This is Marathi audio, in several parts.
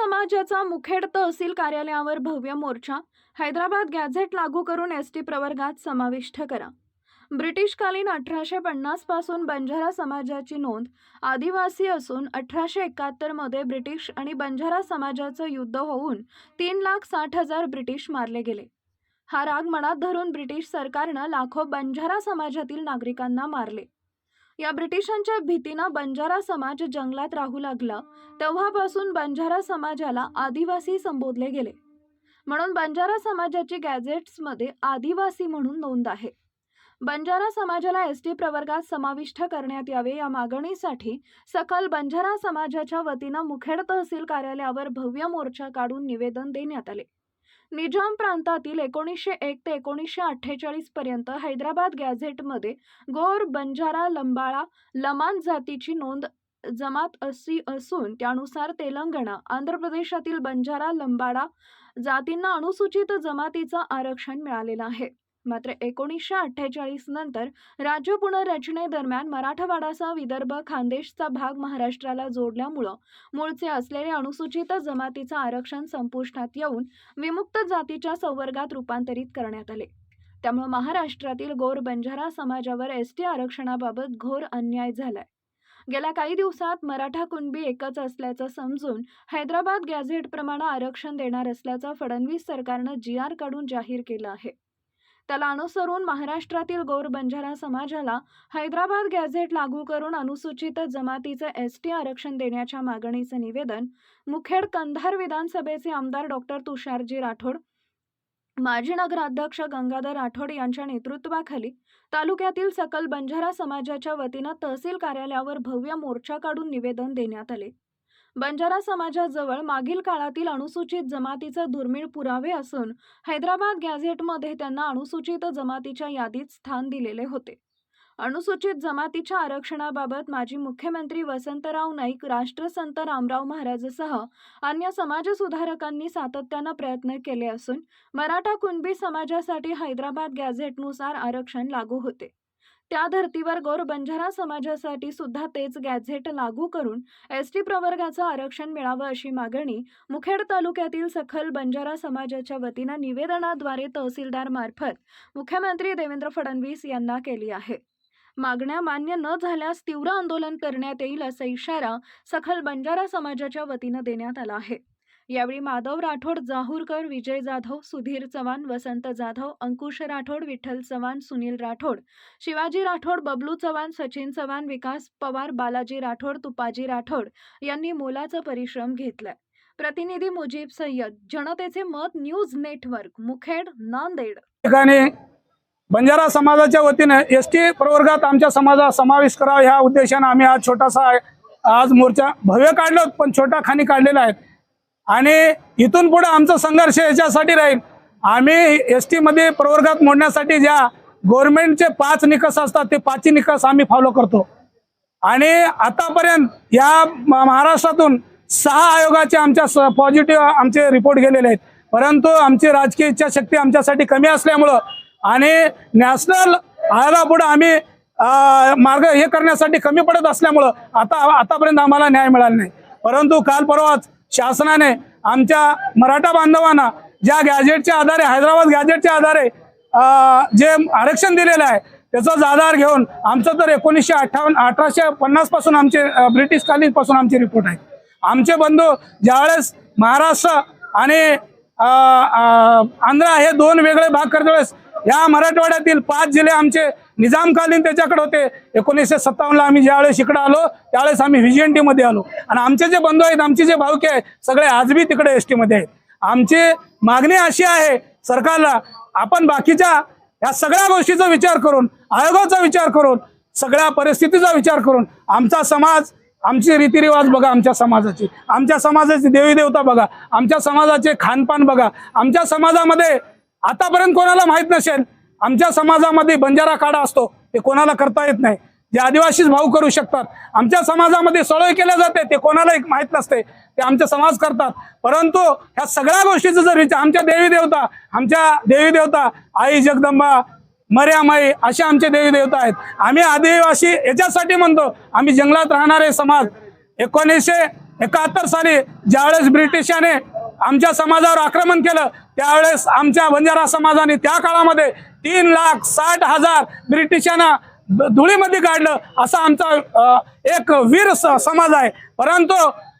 समाजाचा मुखेड तहसील कार्यालयावर भव्य मोर्चा हैदराबाद गॅझेट लागू करून एस टी प्रवर्गात समाविष्ट करा. ब्रिटिशकालीन अठराशे पन्नासपासून बंजारा समाजाची नोंद आदिवासी असून अठराशे एकाहत्तरमध्ये ब्रिटिश आणि बंजारा समाजाचं युद्ध होऊन तीन लाख साठ हजार ब्रिटिश मारले गेले. हा राग मनात धरून ब्रिटिश सरकारनं लाखो बंजारा समाजातील नागरिकांना मारले. या ब्रिटिशांच्या भीतीनं बंजारा समाज जंगलात राहू लागला. तेव्हापासून बंजारा समाजाला आदिवासी संबोधले गेले. म्हणून बंजारा समाजाची गॅझेट्समध्ये आदिवासी म्हणून नोंद आहे. बंजारा समाजाला एस टी प्रवर्गात समाविष्ट करण्यात यावे या मागणीसाठी सकल बंजारा समाजाच्या वतीनं मुखेड तहसील कार्यालयावर भव्य मोर्चा काढून निवेदन देण्यात आले. निजाम प्रांतातील एकोणीसशे एक ते एकोणीसशे अठ्ठेचाळीस पर्यंत हैदराबाद गॅझेटमध्ये गोर बंजारा लंबाळा लमान जातीची नोंद जमात अशी असून त्यानुसार तेलंगणा आंध्र प्रदेशातील बंजारा लंबाडा जातींना अनुसूचित जमातीचं आरक्षण मिळालेलं आहे. मात्र एकोणीसशे अठ्ठेचाळीस नंतर राज्य पुनर्रचनेदरम्यान मराठवाडाचा विदर्भ खानदेशचा भाग महाराष्ट्राला जोडल्यामुळं मूळचे असलेले अनुसूचित जमातीचं आरक्षण संपुष्टात येऊन विमुक्त जातीच्या संवर्गात रूपांतरित करण्यात आले. त्यामुळे महाराष्ट्रातील गोर बंजारा समाजावर एस टी आरक्षणाबाबत घोर अन्याय झालाय. गेल्या काही दिवसात मराठा कुणबी एकच असल्याचं समजून हैदराबाद गॅझेटप्रमाणे आरक्षण देणार असल्याचं फडणवीस सरकारनं जी आर काढून जाहीर केलं आहे. त्याला अनुसरून महाराष्ट्रातील गौर बंजारा समाजाला हैदराबाद गॅझेट लागू करून अनुसूचित जमातीचं एस टी आरक्षण देण्याच्या मागणीचं निवेदन मुखेड कंधार विधानसभेचे आमदार डॉक्टर तुषारजी राठोड माजी नगराध्यक्ष गंगाधर राठोड यांच्या नेतृत्वाखाली तालुक्यातील सकल बंजारा समाजाच्या वतीनं तहसील कार्यालयावर भव्य मोर्चा काढून निवेदन देण्यात आले. बंजारा समाजाजवळ मागील काळातील अनुसूचित जमातीचे दुर्मिळ पुरावे असून हैदराबाद गॅझेटमध्ये त्यांना अनुसूचित जमातीच्या यादीत स्थान दिलेले होते. अनुसूचित जमातीच्या आरक्षणाबाबत माजी मुख्यमंत्री वसंतराव नाईक राष्ट्रसंत रामराव महाराजसह अन्य समाजसुधारकांनी सातत्यानं प्रयत्न केले असून मराठा कुणबी समाजासाठी हैदराबाद गॅझेटनुसार आरक्षण लागू होते. त्या धर्तीवर गौर बंजारा समाजासाठी सुद्धा तेच गॅझेट लागू करून एस टी प्रवर्गाचं आरक्षण मिळावं अशी मागणी मुखेड तालुक्यातील सखल बंजारा समाजाच्या वतीनं निवेदनाद्वारे तहसीलदार मार्फत मुख्यमंत्री देवेंद्र फडणवीस यांना केली आहे. मागण्या मान्य न झाल्यास तीव्र आंदोलन करण्यात येईल असा इशारा सखल बंजारा समाजाच्या वतीनं देण्यात आला आहे. यावेळी माधव राठोड जाहूरकर विजय जाधव सुधीर चव्हाण वसंत जाधव अंकुश राठोड विठ्ठल चव्हाण सुनील राठोड शिवाजी राठोड बबलू चव्हाण सचिन चव्हाण विकास पवार बालाजी राठोड तुपाजी राठोड यांनी मोलाचा परिश्रम घेतलाय. प्रतिनिधी मुजीब सय्यद जनतेचे मत न्यूज नेटवर्क मुखेड नांदेड. ठिकाणी बंजारा समाजाच्या वतीने एस टी प्रवर्गात आमच्या समाजात समावेश करावा ह्या उद्देशाने आम्ही आज छोटासा आज मोर्चा भव्य काढलो पण छोटा खाणी काढलेला आहे. आणि इथून पुढे आमचा संघर्ष याच्यासाठी राहील. आम्ही एस टीमध्ये प्रवर्गात मोडण्यासाठी ज्या गव्हर्नमेंटचे पाच निकष असतात ते पाचही निकष आम्ही फॉलो करतो. आणि आतापर्यंत या महाराष्ट्रातून सहा आयोगाचे आमच्या पॉझिटिव्ह आमचे रिपोर्ट गेलेले आहेत. परंतु आमची राजकीय इच्छाशक्ती आमच्यासाठी कमी असल्यामुळं आणि नॅशनल आयोगापुढे आम्ही मार्ग हे करण्यासाठी कमी पडत असल्यामुळं आता आतापर्यंत आम्हाला न्याय मिळाला नाही. परंतु काल परवाच शासनाने आमच्या मराठा बांधवांना ज्या गॅजेटच्या आधारे हैदराबाद गॅजेटच्या आधारे जे आरक्षण दिलेलं आहे त्याचाच आधार घेऊन आमचं तर एकोणीसशे अठ्ठावन्न अठराशे पन्नासपासून आमचे ब्रिटिश कालीनपासून आमची आमचे रिपोर्ट आहे. आमचे बंधू ज्यावेळेस महाराष्ट्र आणि आंध्र हे दोन वेगळे भाग करते वेळेस या मराठवाड्यातील पाच जिल्हे आमचे निजामकालीन त्याच्याकडे होते. एकोणीसशे सत्तावन्नला आम्ही ज्यावेळेस इकडे आलो त्यावेळेस आम्ही व्हीजीएनटी मध्ये आलो. आणि आमचे जे बंधू आहेत आमचे जे भावके आहेत सगळे आजबी तिकडे एस टीमध्ये आहेत. आमची मागणी अशी आहे सरकारला आपण बाकीच्या या सगळ्या गोष्टीचा विचार करून आयोगाचा विचार करून सगळ्या परिस्थितीचा विचार करून आमचा समाज आमचे रीतिरिवाज बघा आमच्या समाजाचे. आमच्या समाजाची देवी देवता बघा. आमच्या समाजाचे खानपान बघा. आमच्या समाजामध्ये आतापर्यंत कोणाला माहीत नसेल आमच्या समाजामध्ये बंजारा काढा असतो ते कोणाला करता येत नाही. जे आदिवासीच भाऊ करू शकतात. आमच्या समाजामध्ये सळोय केल्या जाते ते कोणाला एक माहीत नसते. ते आमचे समाज करतात. परंतु ह्या सगळ्या गोष्टीचं जर विचार आमच्या देवी देवता आमच्या देवी देवता आई जगदंबा मर्यामाई असे आमचे देवी देवता आहेत. आम्ही आदिवासी याच्यासाठी म्हणतो आम्ही जंगलात राहणारे समाज. एकोणीसशे एकाहत्तर साली ज्यावेळेस ब्रिटिशाने आमच्या समाजावर आक्रमण केलं त्यावेळेस आमच्या बंजारा समाजाने त्या काळामध्ये तीन लाख साठ हजार ब्रिटिशांना धुळीमध्ये काढलं असा आमचा एक वीर स- समाज आहे. परंतु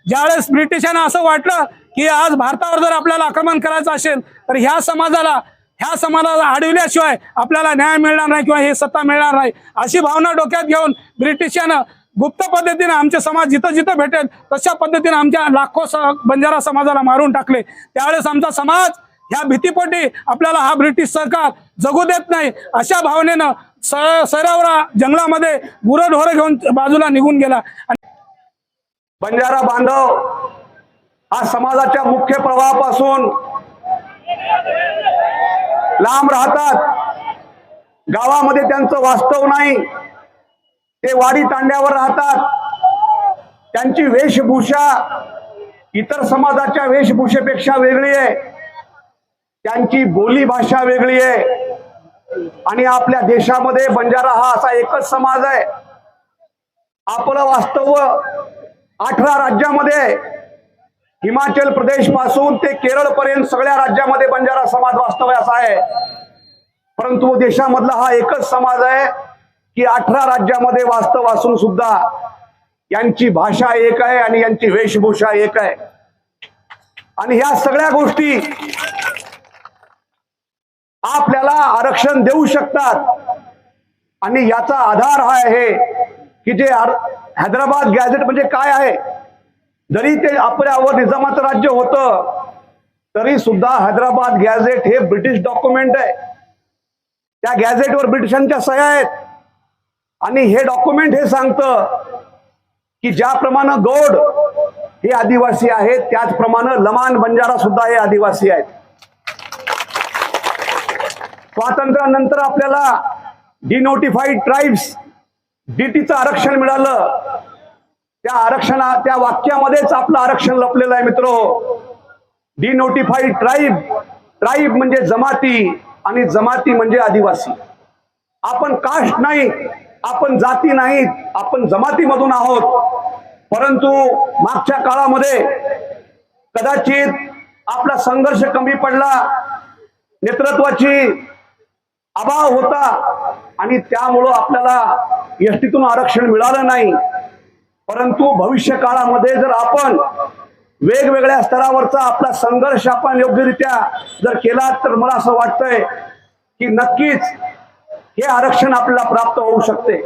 ज्यावेळेस ब्रिटिशांना असं वाटलं की आज भारतावर जर आपल्याला आक्रमण करायचं असेल तर ह्या समाजाला ह्या समाजाला अडविल्याशिवाय आपल्याला न्याय मिळणार नाही किंवा हे सत्ता मिळणार नाही अशी भावना डोक्यात घेऊन ब्रिटिशानं गुप्त पद्धतीने आमचे समाज जिथं जिथं भेटेल तशा पद्धतीने आमच्या लाखो बंजारा समाजाला मारून टाकले. त्यावेळेस आमचा समाज ह्या भीतीपोटी आपल्याला हा ब्रिटिश सरकार जगू देत नाही. अशा भावनेनं स सरावरा जंगलामध्ये गुरंढोरं घेऊन बाजूला निघून गेला. बंजारा बांधव हा समाजाच्या मुख्य प्रवाहापासून लांब राहतात. गावामध्ये त्यांचं वास्तव नाही. ते वाडी तांड्यावर राहतात. त्यांची वेशभूषा इतर समाजाच्या वेशभूषेपेक्षा वेगळी आहे. त्यांची बोली भाषा वेगळी आहे. आणि आपल्या देशामध्ये बंजारा हा असा एकच समाज आहे. आपलं वास्तव अठरा राज्यामध्ये हिमाचल प्रदेशपासून ते केरळ पर्यंत सगळ्या राज्यामध्ये बंजारा समाज वास्तव्य असा आहे. परंतु देशामधला हा एकच समाज आहे. की अठरा राज्यामध्ये वास्तव असून सुद्धा यांची भाषा एक आहे आणि यांची वेशभूषा एक आहे. आणि ह्या सगळ्या गोष्टी आपल्याला आरक्षण देऊ शकतात. आणि याचा आधार हा आहे की जे हैदराबाद गॅझेट म्हणजे काय आहे? जरी ते आपल्यावर निजामाचं राज्य होतं तरी सुद्धा हैदराबाद गॅझेट हे ब्रिटिश डॉक्युमेंट आहे. त्या गॅझेटवर ब्रिटिशांच्या सह्या आहेत. आणि हे डॉक्युमेंट हे सांगतं की ज्याप्रमाणे गौड हे आदिवासी आहेत त्याचप्रमाणे लमान बंजारा सुद्धा हे आदिवासी आहेत. स्वातंत्र्यानंतर आपल्याला डिनोटिफाईड ट्राईब्स डीटीचं आरक्षण मिळालं. त्या आरक्षणा त्या वाक्यामध्येच आपलं आरक्षण लपलेलं आहे मित्र. डिनोटिफाईड ट्राईब ट्राईब म्हणजे जमाती आणि जमाती म्हणजे आदिवासी. आपण कास्ट नाही आपण जाती नाहीत आपण जमातीमधून आहोत. परंतु मागच्या काळामध्ये कदाचित आपला संघर्ष कमी पडला नेतृत्वाची अभाव होता आणि त्यामुळं आपल्याला एसटीतून आरक्षण मिळालं नाही. परंतु भविष्य काळामध्ये जर आपण वेगवेगळ्या स्तरावरचा आपला संघर्ष आपण योग्यरित्या जर केला तर मला असं वाटतंय की नक्कीच हे आरक्षण आपल्याला प्राप्त होऊ शकते.